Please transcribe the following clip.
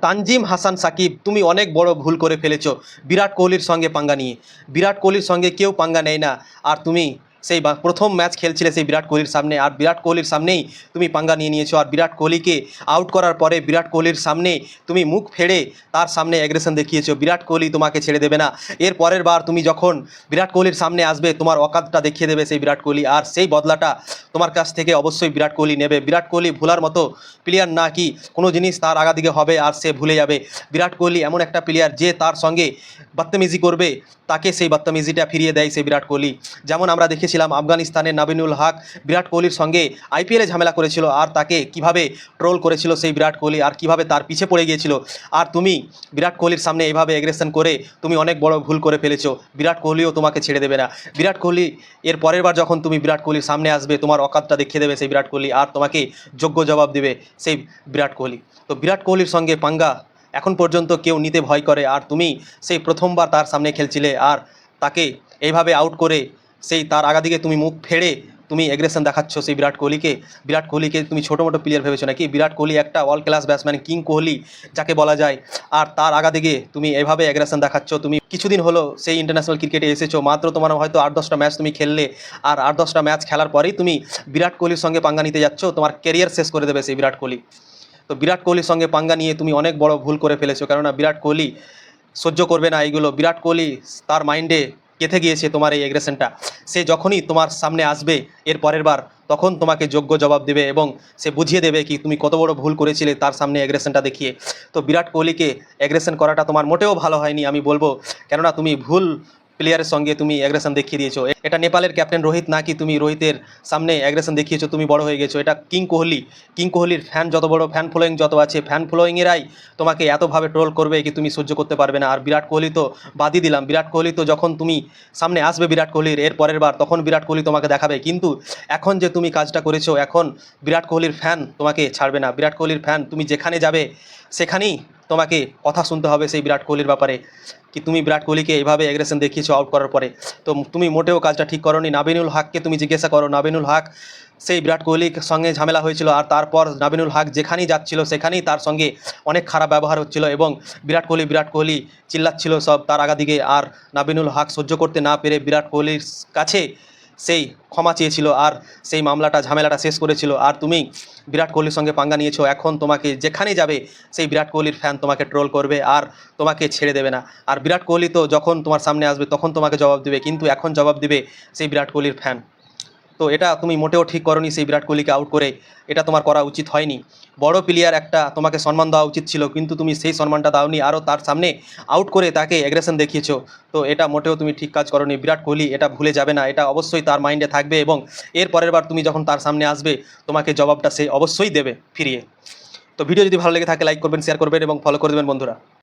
তানজিম হাসান সাকিব, তুমি অনেক বড় ভুল করে ফেলেছ। বিরাট কোহলির সঙ্গে পাঙ্গা নিয়ে। বিরাট কোহলির সঙ্গে কেউ পাঙ্গা নেয় না। আর তুমি সেই প্রথম ম্যাচ খেলছিলে সেই বিরাট কোহলির সামনে। আর বিরাট কোহলির সামনেই তুমি পাঙ্গা নিয়ে নিয়েছো। আর বিরাট কোহলিকে আউট করার পরে বিরাট কোহলির সামনে তুমি মুখ ফেড়ে তার সামনে অ্যাগ্রেশন দেখিয়েছো। বিরাট কোহলি তোমাকে ছেড়ে দেবে না। এর পরের বার তুমি যখন বিরাট কোহলির সামনে আসবে, তোমার অকাতটা দেখিয়ে দেবে সেই বিরাট কোহলি। আর সেই বদলাটা তোমার কাছ থেকে অবশ্যই বিরাট কোহলি নেবে। বিরাট কোহলি ভুলার মতো প্লেয়ার না কি, কোনো জিনিস তার আগাদিকে হবে আর সে ভুলে যাবে। বিরাট কোহলি এমন একটা প্লেয়ার যে তার সঙ্গে বাত্তামিজি করবে, তাকে সেই বাত্তামিজিটা ফিরিয়ে দেয় সেই বিরাট কোহলি। যেমন আমরা দেখেছিলাম আফগানিস্তানের নাবিনুল হক বিরাট কোহলির সঙ্গে আইপিএলে ঝামেলা করেছিল আর তাকে কীভাবে ট্রোল করেছিল সেই বিরাট কোহলি আর কীভাবে তার পিছে পড়ে গিয়েছিল। আর তুমি বিরাট কোহলির সামনে এভাবে এগ্রেশন করে তুমি অনেক বড় ভুল করে ফেলেছো। বিরাট কোহলিও তোমাকে ছেড়ে দেবে না। বিরাট কোহলি এর পরের বার যখন তুমি বিরাট কোহলির সামনে আসবে, তোমার অকাতটা দেখিয়ে দেবে সেই বিরাট কোহলি আর তোমাকে যোগ্য জবাব দেবে সেই বিরাট কোহলি। তো বিরাট কোহলির সঙ্গে পাঙ্গা এখন পর্যন্ত কেউ নিতে ভয় করে। আর তুমি সেই প্রথমবার তার সামনে খেলছিলে আর তাকে এইভাবে আউট করে সেই তার আগাদিকে তুমি মুখ ফেড়ে তুমি এগ্রেশন দেখাচ্ছ সেই বিরাট কোহলিকে। বিরাট কোহলিকে তুমি ছোটো মোটো প্লেয়ার ভেবেছো নাকি? বিরাট কোহলি একটা all class batsman king Kohli, যাকে বলা যায়। আর তার আগাদিকে তুমি এভাবে এগ্রেশন দেখাচ্ছ, তুমি কিছুদিন হলো সেই ইন্টারন্যাশনাল ক্রিকেটে এসেছ, মাত্র তোমার হয়তো আট দশটা ম্যাচ তুমি খেললে। আর আট দশটা ম্যাচ খেলার পরেই তুমি বিরাট কোহলির সঙ্গে পাঙ্গা নিতে যাচ্ছ, তোমার ক্যারিয়ার শেষ করে দেবে সেই বিরাট কোহলি। তো বিরাট কোহলির সঙ্গে পাঙ্গা নিয়ে তুমি অনেক বড় ভুল করে ফেলেছো, কেননা বিরাট কোহলি সহ্য করবে না এইগুলো। বিরাট কোহলি তার মাইন্ডে গেঁথে গিয়েছে তোমার এই এগ্রেশনটা সে যখনই তোমার সামনে আসবে, এর পরের বার তখন তোমাকে যোগ্য জবাব দেবে এবং সে বুঝিয়ে দেবে কি তুমি কত বড় ভুল করেছিলে তার সামনে এগ্রেশনটা দেখিয়ে। তো বিরাট কোহলিকে এগ্রেশন করাটা তোমার মোটেও ভালো হয়নি, আমি বলব। কেননা তুমি ভুল প্লেয়ারের সঙ্গে তুমি অ্যাগ্রেশন দেখিয়ে দিয়েছ। এটা নেপালের ক্যাপ্টেন রোহিত নাকি তুমি রোহিতের সামনে অ্যাগ্রেশন দেখিয়েছো, তুমি বড় হয়ে গেছো? এটা কিং কোহলি। কিং কোহলির ফ্যান যত বড় ফ্যান ফলোয়িং যত আছে ফ্যান ফলোয়িংয়েরাই তোমাকে এতভাবে ট্রোল করবে কি তুমি সহ্য করতে পারবে না। আর বিরাট কোহলি তো বাদই দিলাম। বিরাট কোহলি তো যখন তুমি সামনে আসবে বিরাট কোহলির, এর পরের বার তখন বিরাট কোহলি তোমাকে দেখাবে। কিন্তু এখন যে তুমি কাজটা করেছ, এখন বিরাট কোহলির ফ্যান তোমাকে ছাড়বে না। বিরাট কোহলির ফ্যান তুমি যেখানে যাবে, সেখানেই তোমাকে কথা শুনতে হবে সেই বিরাট কোহলির ব্যাপারে। কি তুমি বিরাট কোহলিকে এইভাবে এগ্রেশন দেখিয়েছো আউট করার পরে? তো তুমি মোটেও কাজটা ঠিক করো নি নাবিনুল হককে তুমি জিজ্ঞাসা করো, নাবিনুল হক সেই বিরাট কোহলির সঙ্গে ঝামেলা হয়েছিল আর তারপর নাবিনুল হক যেখানেই যাচ্ছিল সেখানেই তার সঙ্গে অনেক খারাপ ব্যবহার হচ্ছিল এবং বিরাট কোহলি বিরাট কোহলি চিল্লাচ্ছিল সব তার আগাদিকে আর নাবিনুল হক সহ্য করতে না পেরে বিরাট কোহলির কাছে সেই ক্ষমা চেয়েছিল আর সেই মামলাটা, ঝামেলাটা শেষ করেছিল। আর তুমি বিরাট কোহলির সঙ্গে পাঙ্গা নিয়েছো, এখন তোমাকে যেখানে যাবে, সেই বিরাট কোহলির ফ্যান তোমাকে ট্রোল করবে আর তোমাকে ছেড়ে দেবে না। আর বিরাট কোহলি তো যখন তোমার সামনে আসবে, তখন তোমাকে জবাব দেবে, কিন্তু এখন জবাব দেবে সেই বিরাট কোহলির ফ্যান তো এটা তুমি মোটেও ঠিক করনি, সেই বিরাট কোহলিকে আউট করে এটা তোমার করা উচিত হয়নি। বড় প্লেয়ার একটা তোমাকে সম্মান দেওয়া উচিত ছিল, কিন্তু তুমি সেই সম্মানটা দাওনি, আরও তার সামনে আউট করে তাকে অ্যাগ্রেশন দেখিয়েছো। তো এটা মোটেও তুমি ঠিক কাজ করনি, বিরাট কোহলি এটা ভুলে যাবে না, এটা অবশ্যই তার মাইন্ডে থাকবে এবং এর পরের বার তুমি যখন তার সামনে আসবে, তোমাকে জবাবটা সে অবশ্যই দেবে ফিরিয়ে। তো ভিডিও যদি ভালো লেগে থাকে লাইক করবেন শেয়ার করবেন এবং ফলো করে দেবেন বন্ধুরা।